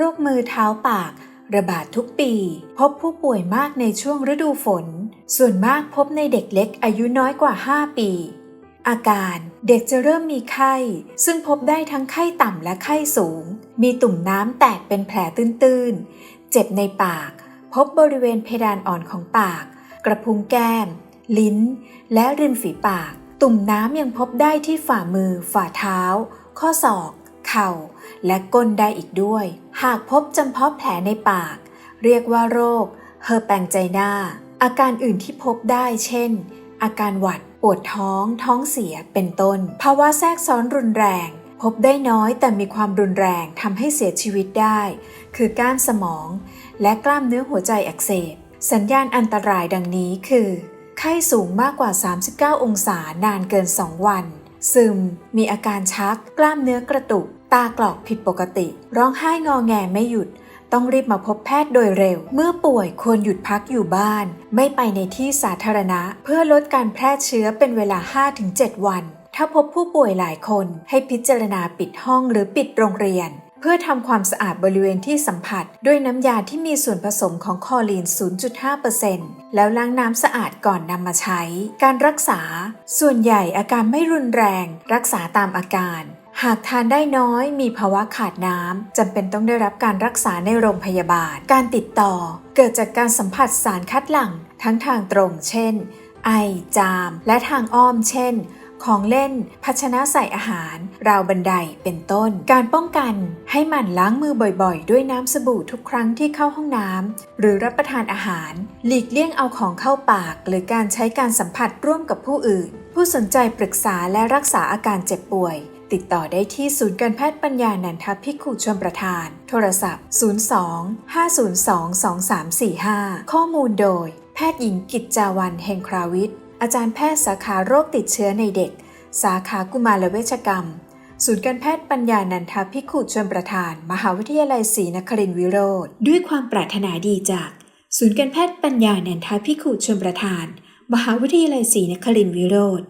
โรคมือเท้าปาก ระบาดทุกปี พบผู้ป่วยมากในช่วงฤดูฝน ส่วนมากพบในเด็กเล็กอายุน้อยกว่า 5 ปี อาการเด็กจะเริ่มมีไข้ ซึ่งพบได้ทั้งไข้ต่ำและไข้สูง มีตุ่มน้ำแตกเป็นแผลตื้นๆ เจ็บในปาก พบบริเวณเพดานอ่อนของปาก กระพุ้งแก้ม ลิ้น และริมฝีปาก ตุ่มน้ำยังพบได้ที่ฝ่ามือ ฝ่าเท้า ข้อศอก เข่า และก้นได้อีกด้วย หากพบจำเพาะแผลในปาก เรียกว่าโรคเฮอร์แปงไจหน้า อาการอื่นที่พบได้เช่น อาการหวัด ปวดท้อง ท้องเสียเป็นต้น ภาวะแทรกซ้อนรุนแรง พบได้น้อยแต่มีความรุนแรงทำให้เสียชีวิตได้ คือก้านสมอง และกล้ามเนื้อหัวใจอักเสบ สัญญาณอันตรายดังนี้คือ ไข้สูงมากกว่า 39 องศานานเกิน 2 วัน ซึม มีอาการชัก กล้ามเนื้อกระตุก ตากรอกผิดปกติ ร้องไห้งอแงไม่หยุด ต้องรีบมาพบแพทย์โดยเร็ว เมื่อป่วยควรหยุดพักอยู่บ้าน ไม่ไปในที่สาธารณะ เพื่อลดการแพร่เชื้อเป็นเวลา 5-7 วัน ถ้าพบผู้ป่วยหลายคน ให้พิจารณาปิดห้องหรือปิดโรงเรียน เพื่อทำความสะอาดบริเวณที่สัมผัส ด้วยน้ำยาที่มีส่วนผสมของคอลีน 0.5%แล้วล้างน้ำสะอาดก่อนนำมาใช้ การรักษา ส่วนใหญ่อาการไม่รุนแรง รักษาตามอาการ หากทานได้น้อยมีภาวะขาดน้ำจำเป็นต้องได้รับการรักษาในโรงพยาบาล การติดต่อเกิดจากการสัมผัสสารคัดหลั่ง ทั้งทางตรง เช่น ไอ จาม และทางอ้อม เช่น ของเล่น ภาชนะใส่อาหาร ราวบันได เป็นต้น การป้องกันให้หมั่นล้างมือบ่อยๆ ด้วยน้ำสบู่ทุกครั้งที่เข้าห้องน้ำหรือรับประทานอาหาร หลีกเลี่ยงเอาของเข้าปาก หรือการใช้การสัมผัสร่วมกับผู้อื่น ผู้สนใจปรึกษาและรักษาอาการเจ็บป่วย ติดต่อได้ที่ศูนย์การแพทย์ปัญญานันทพิกุชมประทาน โทรศัพท์ 02 502 2345 ข้อมูลโดย แพทย์หญิงกิจจาวันเฮงคราวิทย์ อาจารย์แพทย์สาขาโรคติดเชื้อในเด็ก สาขากุมารเวชกรรม ศูนย์การแพทย์ปัญญานันทพิกุชมประทาน มหาวิทยาลัยศรีนครินทรวิโรธด้วยความปรารถนาดีจาก ศูนย์การแพทย์ปัญญานันทพิกุชมประทาน มหาวิทยาลัยศรีนครินทรวิโรธ